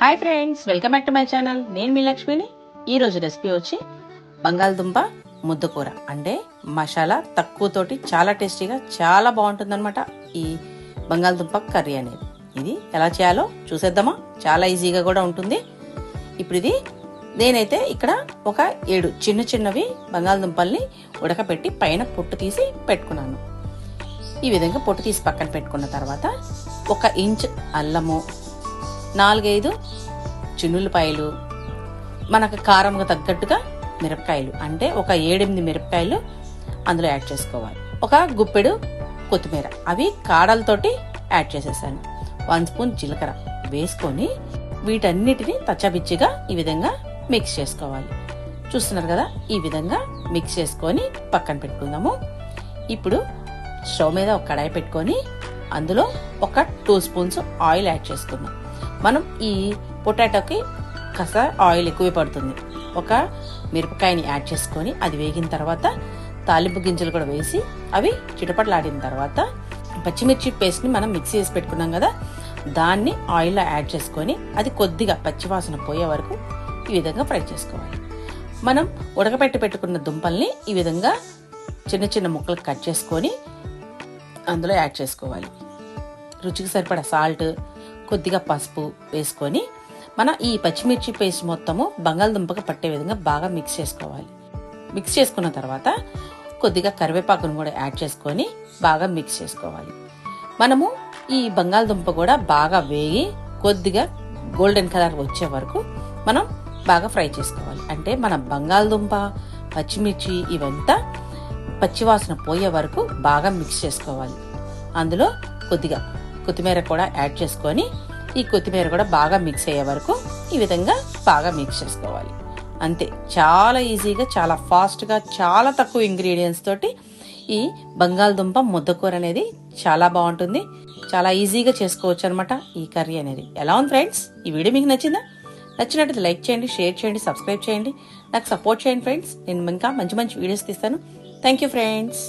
Hi friends welcome back to my channel నేను మీ లక్ష్మిని. ఈరోజు రెసిపీ వచ్చి బంగాళదుంప ముద్దకూర అంటే మసాలా తక్కువతోటి చాలా టేస్టీగా చాలా బాగుంటుందన్నమాట ఈ బంగాళదుంప కర్రీ అనేది. ఇది ఎలా చేయాలో చూసేద్దామా? చాలా ఈజీగా కూడా ఉంటుంది. ఇప్పుడు ఇది నేనైతే ఇక్కడ ఒక ఏడు చిన్న చిన్నవి బంగాళదుంపల్ని ఉడకపెట్టి పైన పొట్టు తీసి పెట్టుకున్నాను. ఈ విధంగా పొట్టు తీసి పక్కన పెట్టుకున్న తర్వాత ఒక ఇంచ్ అల్లము నాలుగైదు చిన్నులపాయలు మనకు కారంగా తగ్గట్టుగా మిరపకాయలు అంటే ఒక ఏడెనిమిది మిరపకాయలు అందులో యాడ్ చేసుకోవాలి. ఒక గుప్పెడు కొత్తిమీర అవి కాడలతోటి యాడ్ చేసేసాను. వన్ స్పూన్ జీలకర్ర వేసుకొని వీటన్నిటిని తచ్చబిచ్చిగా ఈ విధంగా మిక్స్ చేసుకోవాలి. చూస్తున్నారు కదా? ఈ విధంగా మిక్స్ చేసుకొని పక్కన పెట్టుకుందాము. ఇప్పుడు స్టవ్ మీద ఒక కడాయి పెట్టుకొని అందులో ఒక టూ స్పూన్స్ ఆయిల్ యాడ్ చేసుకుందాం. మనం ఈ పొటాటోకి కాస్త ఆయిల్ ఎక్కువే పడుతుంది. ఒక మిరపకాయని యాడ్ చేసుకొని అది వేగిన తర్వాత తాలింపు గింజలు కూడా వేసి అవి చిటపటలాడిన తర్వాత పచ్చిమిర్చి పేస్ట్ని మనం మిక్సీ చేసి పెట్టుకున్నాం కదా దాన్ని ఆయిల్లో యాడ్ చేసుకొని అది కొద్దిగా పచ్చివాసన పోయే వరకు ఈ విధంగా ఫ్రై చేసుకోవాలి. మనం ఉడకపెట్టి పెట్టుకున్న దుంపల్ని ఈ విధంగా చిన్న చిన్న ముక్కలు కట్ చేసుకొని అందులో యాడ్ చేసుకోవాలి. రుచికి సరిపడా సాల్ట్ కొద్దిగా పసుపు వేసుకొని మనం ఈ పచ్చిమిర్చి పేస్ట్ మొత్తము బంగాళదుంపగా పట్టే విధంగా బాగా మిక్స్ చేసుకోవాలి. మిక్స్ చేసుకున్న తర్వాత కొద్దిగా కరివేపాకును కూడా యాడ్ చేసుకొని బాగా మిక్స్ చేసుకోవాలి. మనము ఈ బంగాళదుంప కూడా బాగా వేగి కొద్దిగా గోల్డెన్ కలర్ వచ్చే వరకు మనం బాగా ఫ్రై చేసుకోవాలి. అంటే మన బంగాళదుంప పచ్చిమిర్చి ఇవంతా పచ్చివాసన పోయే వరకు బాగా మిక్స్ చేసుకోవాలి. అందులో కొద్దిగా కొత్తిమీర కూడా యాడ్ చేసుకొని ఈ కొత్తిమీర కూడా బాగా మిక్స్ అయ్యే వరకు ఈ విధంగా బాగా మిక్స్ చేసుకోవాలి. అంతే. చాలా ఈజీగా చాలా ఫాస్ట్గా చాలా తక్కువ ఇంగ్రీడియంట్స్ తోటి ఈ బంగాళదుంప ముద్దకూర అనేది చాలా బాగుంటుంది. చాలా ఈజీగా చేసుకోవచ్చు అనమాట ఈ కర్రీ అనేది. ఎలా ఉంది ఫ్రెండ్స్? ఈ వీడియో మీకు నచ్చిందా? నచ్చినట్టు లైక్ చేయండి షేర్ చేయండి సబ్స్క్రైబ్ చేయండి. నాకు సపోర్ట్ చేయండి ఫ్రెండ్స్. నేను ఇంకా మంచి మంచి వీడియోస్ తీస్తాను. Thank you friends